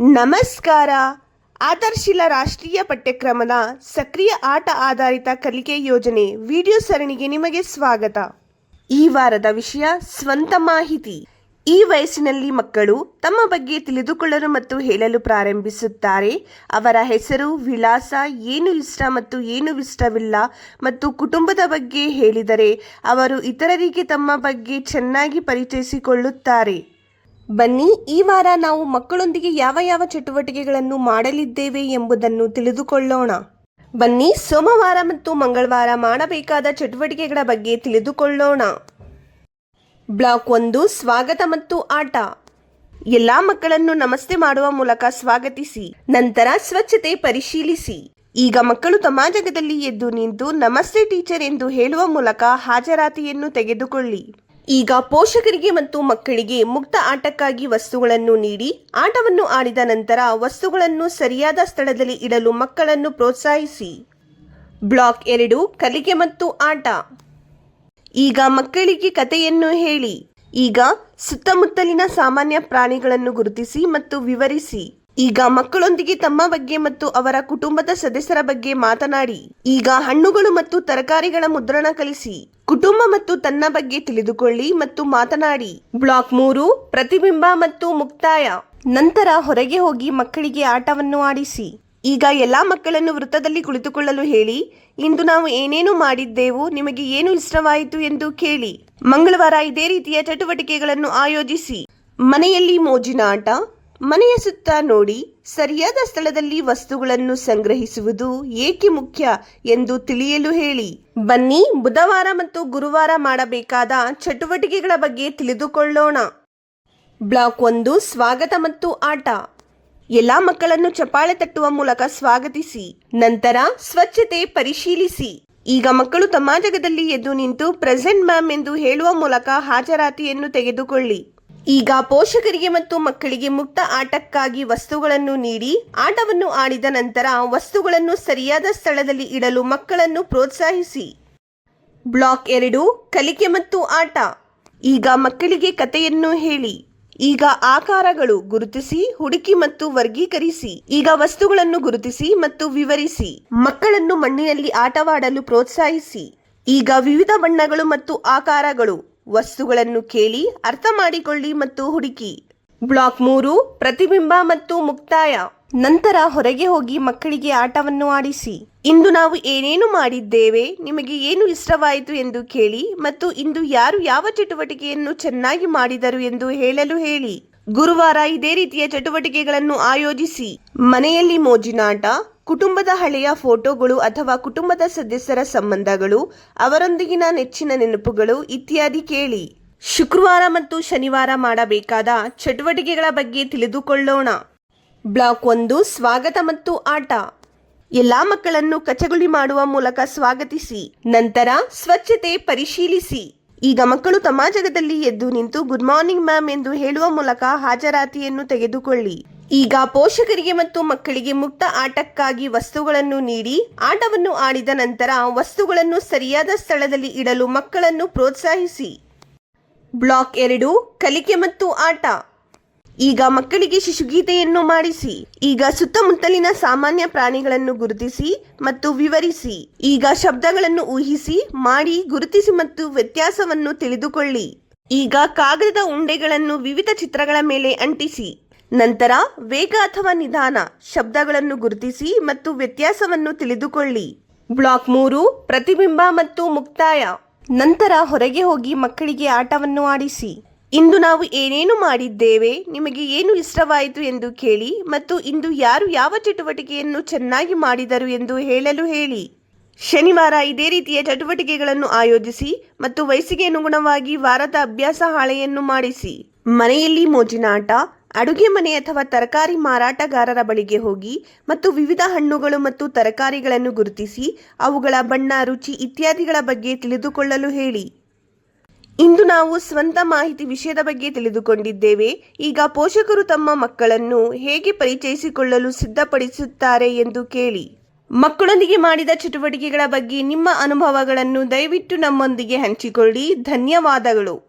ನಮಸ್ಕಾರ. ಆದರ್ಶಿಲ ರಾಷ್ಟ್ರೀಯ ಪಠ್ಯಕ್ರಮದ ಸಕ್ರಿಯ ಆಟ ಆಧಾರಿತ ಕಲಿಕೆ ಯೋಜನೆ ವಿಡಿಯೋ ಸರಣಿಗೆ ನಿಮಗೆ ಸ್ವಾಗತ. ಈ ವಾರದ ವಿಷಯ ಸ್ವಂತ ಮಾಹಿತಿ. ಈ ವಯಸ್ಸಿನಲ್ಲಿ ಮಕ್ಕಳು ತಮ್ಮ ಬಗ್ಗೆ ತಿಳಿದುಕೊಳ್ಳಲು ಮತ್ತು ಹೇಳಲು ಪ್ರಾರಂಭಿಸುತ್ತಾರೆ. ಅವರ ಹೆಸರು, ವಿಳಾಸ ಏನು ಇಷ್ಟ ಮತ್ತು ಏನು ಇಷ್ಟವಿಲ್ಲ ಮತ್ತು ಕುಟುಂಬದ ಬಗ್ಗೆ ಹೇಳಿದರೆ ಅವರು ಇತರರಿಗೆ ತಮ್ಮ ಬಗ್ಗೆ ಚೆನ್ನಾಗಿ ಪರಿಚಯಿಸಿಕೊಳ್ಳುತ್ತಾರೆ. ಬನ್ನಿ, ಈ ವಾರ ನಾವು ಮಕ್ಕಳೊಂದಿಗೆ ಯಾವ ಯಾವ ಚಟುವಟಿಕೆಗಳನ್ನು ಮಾಡಲಿದ್ದೇವೆ ಎಂಬುದನ್ನು ತಿಳಿದುಕೊಳ್ಳೋಣ. ಬನ್ನಿ, ಸೋಮವಾರ ಮತ್ತು ಮಂಗಳವಾರ ಮಾಡಬೇಕಾದ ಚಟುವಟಿಕೆಗಳ ಬಗ್ಗೆ ತಿಳಿದುಕೊಳ್ಳೋಣ. ಬ್ಲಾಕ್ ಒಂದು, ಸ್ವಾಗತ ಮತ್ತು ಆಟ. ಎಲ್ಲಾ ಮಕ್ಕಳನ್ನು ನಮಸ್ತೆ ಮಾಡುವ ಮೂಲಕ ಸ್ವಾಗತಿಸಿ. ನಂತರ ಸ್ವಚ್ಛತೆ ಪರಿಶೀಲಿಸಿ. ಈಗ ಮಕ್ಕಳು ತಮ್ಮ ಜಾಗದಲ್ಲಿ ಎದ್ದು ನಿಂತು ನಮಸ್ತೆ ಟೀಚರ್ ಎಂದು ಹೇಳುವ ಮೂಲಕ ಹಾಜರಾತಿಯನ್ನು ತೆಗೆದುಕೊಳ್ಳಿ. ಈಗ ಪೋಷಕರಿಗೆ ಮತ್ತು ಮಕ್ಕಳಿಗೆ ಮುಕ್ತ ಆಟಕ್ಕಾಗಿ ವಸ್ತುಗಳನ್ನು ನೀಡಿ, ಆಟವನ್ನು ಆಡಿದ ನಂತರ ವಸ್ತುಗಳನ್ನು ಸರಿಯಾದ ಸ್ಥಳದಲ್ಲಿ ಇಡಲು ಮಕ್ಕಳನ್ನು ಪ್ರೋತ್ಸಾಹಿಸಿ. ಬ್ಲಾಕ್ ಎರಡು, ಕಲಿಕೆ ಮತ್ತು ಆಟ. ಈಗ ಮಕ್ಕಳಿಗೆ ಕಥೆಯನ್ನು ಹೇಳಿ. ಈಗ ಸುತ್ತಮುತ್ತಲಿನ ಸಾಮಾನ್ಯ ಪ್ರಾಣಿಗಳನ್ನು ಗುರುತಿಸಿ ಮತ್ತು ವಿವರಿಸಿ. ಈಗ ಮಕ್ಕಳೊಂದಿಗೆ ತಮ್ಮ ಬಗ್ಗೆ ಮತ್ತು ಅವರ ಕುಟುಂಬದ ಸದಸ್ಯರ ಬಗ್ಗೆ ಮಾತನಾಡಿ. ಈಗ ಹಣ್ಣುಗಳು ಮತ್ತು ತರಕಾರಿಗಳ ಮುದ್ರಣ ಕಲಿಸಿ. ಕುಟುಂಬ ಮತ್ತು ತನ್ನ ಬಗ್ಗೆ ತಿಳಿದುಕೊಳ್ಳಿ ಮತ್ತು ಮಾತನಾಡಿ. ಬ್ಲಾಕ್ ಮೂರು, ಪ್ರತಿಬಿಂಬ ಮತ್ತು ಮುಕ್ತಾಯ. ನಂತರ ಹೊರಗೆ ಹೋಗಿ ಮಕ್ಕಳಿಗೆ ಆಟವನ್ನು ಆಡಿಸಿ. ಈಗ ಎಲ್ಲಾ ಮಕ್ಕಳನ್ನು ವೃತ್ತದಲ್ಲಿ ಕುಳಿತುಕೊಳ್ಳಲು ಹೇಳಿ. ಇಂದು ನಾವು ಏನೇನು ಮಾಡಿದ್ದೆವು, ನಿಮಗೆ ಏನು ಇಷ್ಟವಾಯಿತು ಎಂದು ಕೇಳಿ. ಮಂಗಳವಾರ ಇದೇ ರೀತಿಯ ಚಟುವಟಿಕೆಗಳನ್ನು ಆಯೋಜಿಸಿ. ಮನೆಯಲ್ಲಿ ಮೋಜಿನ ಆಟ ಮನೆಯ ಸುತ್ತ ನೋಡಿ ಸರಿಯಾದ ಸ್ಥಳದಲ್ಲಿ ವಸ್ತುಗಳನ್ನು ಸಂಗ್ರಹಿಸುವುದು ಏಕೆ ಮುಖ್ಯ ಎಂದು ತಿಳಿಯಲು ಹೇಳಿ. ಬನ್ನಿ ಬುಧವಾರ ಮತ್ತು ಗುರುವಾರ ಮಾಡಬೇಕಾದ ಚಟುವಟಿಕೆಗಳ ಬಗ್ಗೆ ತಿಳಿದುಕೊಳ್ಳೋಣ. ಬ್ಲಾಕ್ ಒಂದು, ಸ್ವಾಗತ ಮತ್ತು ಆಟ. ಎಲ್ಲಾ ಮಕ್ಕಳನ್ನು ಚಪಾಳೆ ತಟ್ಟುವ ಮೂಲಕ ಸ್ವಾಗತಿಸಿ. ನಂತರ ಸ್ವಚ್ಛತೆ ಪರಿಶೀಲಿಸಿ. ಈಗ ಮಕ್ಕಳು ತಮ್ಮ ಜಗದಲ್ಲಿ ಎದ್ದು ನಿಂತು ಪ್ರೆಸೆಂಟ್ ಮ್ಯಾಮ್ ಎಂದು ಹೇಳುವ ಮೂಲಕ ಹಾಜರಾತಿಯನ್ನು ತೆಗೆದುಕೊಳ್ಳಿ. ಈಗ ಪೋಷಕರಿಗೆ ಮತ್ತು ಮಕ್ಕಳಿಗೆ ಮುಕ್ತ ಆಟಕ್ಕಾಗಿ ವಸ್ತುಗಳನ್ನು ನೀಡಿ ಆಟವನ್ನು ಆಡಿದ ನಂತರ ವಸ್ತುಗಳನ್ನು ಸರಿಯಾದ ಸ್ಥಳದಲ್ಲಿ ಇಡಲು ಮಕ್ಕಳನ್ನು ಪ್ರೋತ್ಸಾಹಿಸಿ. ಬ್ಲಾಕ್ ಎರಡು, ಕಲಿಕೆ ಮತ್ತು ಆಟ. ಈಗ ಮಕ್ಕಳಿಗೆ ಕಥೆಯನ್ನು ಹೇಳಿ. ಈಗ ಆಕಾರಗಳು ಗುರುತಿಸಿ, ಹುಡುಕಿ ಮತ್ತು ವರ್ಗೀಕರಿಸಿ. ಈಗ ವಸ್ತುಗಳನ್ನು ಗುರುತಿಸಿ ಮತ್ತು ವಿವರಿಸಿ. ಮಕ್ಕಳನ್ನು ಮಣ್ಣಿನಲ್ಲಿ ಆಟವಾಡಲು ಪ್ರೋತ್ಸಾಹಿಸಿ. ಈಗ ವಿವಿಧ ಬಣ್ಣಗಳು ಮತ್ತು ಆಕಾರಗಳು. ವಸ್ತುಗಳನ್ನು ಕೇಳಿ, ಅರ್ಥ ಮಾಡಿಕೊಳ್ಳಿ ಮತ್ತು ಹುಡುಕಿ. ಬ್ಲಾಕ್ ಮೂರು, ಪ್ರತಿಬಿಂಬ ಮತ್ತು ಮುಕ್ತಾಯ. ನಂತರ ಹೊರಗೆ ಹೋಗಿ ಮಕ್ಕಳಿಗೆ ಆಟವನ್ನು ಆಡಿಸಿ. ಇಂದು ನಾವು ಏನೇನು ಮಾಡಿದ್ದೇವೆ, ನಿಮಗೆ ಏನು ಇಷ್ಟವಾಯಿತು ಎಂದು ಕೇಳಿ ಮತ್ತು ಇಂದು ಯಾರು ಯಾವ ಚಟುವಟಿಕೆಯನ್ನು ಚೆನ್ನಾಗಿ ಮಾಡಿದರು ಎಂದು ಹೇಳಲು ಹೇಳಿ. ಗುರುವಾರ ಇದೇ ರೀತಿಯ ಚಟುವಟಿಕೆಗಳನ್ನು ಆಯೋಜಿಸಿ. ಮನೆಯಲ್ಲಿ ಮೋಜಿನಾಟ ಕುಟುಂಬದ ಹಳೆಯ ಫೋಟೋಗಳು ಅಥವಾ ಕುಟುಂಬದ ಸದಸ್ಯರ ಸಂಬಂಧಗಳು, ಅವರೊಂದಿಗಿನ ನೆಚ್ಚಿನ ನೆನಪುಗಳು ಇತ್ಯಾದಿ ಕೇಳಿ. ಶುಕ್ರವಾರ ಮತ್ತು ಶನಿವಾರ ಮಾಡಬೇಕಾದ ಚಟುವಟಿಕೆಗಳ ಬಗ್ಗೆ ತಿಳಿದುಕೊಳ್ಳೋಣ. ಬ್ಲಾಕ್ ಒಂದು, ಸ್ವಾಗತ ಮತ್ತು ಆಟ. ಎಲ್ಲಾ ಮಕ್ಕಳನ್ನು ಕಚಗುಳಿ ಮಾಡುವ ಮೂಲಕ ಸ್ವಾಗತಿಸಿ. ನಂತರ ಸ್ವಚ್ಛತೆ ಪರಿಶೀಲಿಸಿ. ಈಗ ಮಕ್ಕಳು ತಮ್ಮ ಜಾಗದಲ್ಲಿ ಎದ್ದು ನಿಂತು ಗುಡ್ ಮಾರ್ನಿಂಗ್ ಮ್ಯಾಮ್ ಎಂದು ಹೇಳುವ ಮೂಲಕ ಹಾಜರಾತಿಯನ್ನು ತೆಗೆದುಕೊಳ್ಳಿ. ಈಗ ಪೋಷಕರಿಗೆ ಮತ್ತು ಮಕ್ಕಳಿಗೆ ಮುಕ್ತ ಆಟಕ್ಕಾಗಿ ವಸ್ತುಗಳನ್ನು ನೀಡಿ, ಆಟವನ್ನು ಆಡಿದ ನಂತರ ವಸ್ತುಗಳನ್ನು ಸರಿಯಾದ ಸ್ಥಳದಲ್ಲಿ ಇಡಲು ಮಕ್ಕಳನ್ನು ಪ್ರೋತ್ಸಾಹಿಸಿ. ಬ್ಲಾಕ್ ಎರಡು, ಕಲಿಕೆ ಮತ್ತು ಆಟ. ಈಗ ಮಕ್ಕಳಿಗೆ ಶಿಶುಗೀತೆಯನ್ನು ಮಾಡಿಸಿ, ಈಗ ಸುತ್ತಮುತ್ತಲಿನ ಸಾಮಾನ್ಯ ಪ್ರಾಣಿಗಳನ್ನು ಗುರುತಿಸಿ ಮತ್ತು ವಿವರಿಸಿ, ಈಗ ಶಬ್ದಗಳನ್ನು ಊಹಿಸಿ, ಮಾಡಿ, ಗುರುತಿಸಿ ಮತ್ತು ವ್ಯತ್ಯಾಸವನ್ನು ತಿಳಿದುಕೊಳ್ಳಿ. ಈಗ ಕಾಗದದ ಉಂಡೆಗಳನ್ನು ವಿವಿಧ ಚಿತ್ರಗಳ ಮೇಲೆ ಅಂಟಿಸಿ. ನಂತರ ವೇಗ ಅಥವಾ ನಿಧಾನ ಶಬ್ದಗಳನ್ನು ಗುರುತಿಸಿ ಮತ್ತು ವ್ಯತ್ಯಾಸವನ್ನು ತಿಳಿದುಕೊಳ್ಳಿ. ಬ್ಲಾಕ್ ಮೂರು, ಪ್ರತಿಬಿಂಬ ಮತ್ತು ಮುಕ್ತಾಯ. ನಂತರ ಹೊರಗೆ ಹೋಗಿ ಮಕ್ಕಳಿಗೆ ಆಟವನ್ನು ಆಡಿಸಿ. ಇಂದು ನಾವು ಏನೇನು ಮಾಡಿದ್ದೇವೆ, ನಿಮಗೆ ಏನು ಇಷ್ಟವಾಯಿತು ಎಂದು ಕೇಳಿ ಮತ್ತು ಇಂದು ಯಾರು ಯಾವ ಚಟುವಟಿಕೆಯನ್ನು ಚೆನ್ನಾಗಿ ಮಾಡಿದರು ಎಂದು ಹೇಳಲು ಹೇಳಿ. ಶನಿವಾರ ಇದೇ ರೀತಿಯ ಚಟುವಟಿಕೆಗಳನ್ನು ಆಯೋಜಿಸಿ ಮತ್ತು ವಯಸ್ಸಿಗೆ ಅನುಗುಣವಾಗಿ ವಾರದ ಅಭ್ಯಾಸ ಹಾಳೆಯನ್ನು ಮಾಡಿಸಿ. ಮನೆಯಲ್ಲಿ ಮೋಜಿನಾಟ ಅಡುಗೆ ಮನೆ ಅಥವಾ ತರಕಾರಿ ಮಾರಾಟಗಾರರ ಬಳಿಗೆ ಹೋಗಿ ಮತ್ತು ವಿವಿಧ ಹಣ್ಣುಗಳು ಮತ್ತು ತರಕಾರಿಗಳನ್ನು ಗುರುತಿಸಿ ಅವುಗಳ ಬಣ್ಣ, ರುಚಿ ಇತ್ಯಾದಿಗಳ ಬಗ್ಗೆ ತಿಳಿದುಕೊಳ್ಳಲು ಹೇಳಿ. ಇಂದು ನಾವು ಸ್ವಂತ ಮಾಹಿತಿ ವಿಷಯದ ಬಗ್ಗೆ ತಿಳಿದುಕೊಂಡಿದ್ದೇವೆ. ಈಗ ಪೋಷಕರು ತಮ್ಮ ಮಕ್ಕಳನ್ನು ಹೇಗೆ ಪರಿಚಯಿಸಿಕೊಳ್ಳಲು ಸಿದ್ಧಪಡಿಸುತ್ತಾರೆ ಎಂದು ಕೇಳಿ. ಮಕ್ಕಳೊಂದಿಗೆ ಮಾಡಿದ ಚಟುವಟಿಕೆಗಳ ಬಗ್ಗೆ ನಿಮ್ಮ ಅನುಭವಗಳನ್ನು ದಯವಿಟ್ಟು ನಮ್ಮೊಂದಿಗೆ ಹಂಚಿಕೊಳ್ಳಿ. ಧನ್ಯವಾದಗಳು.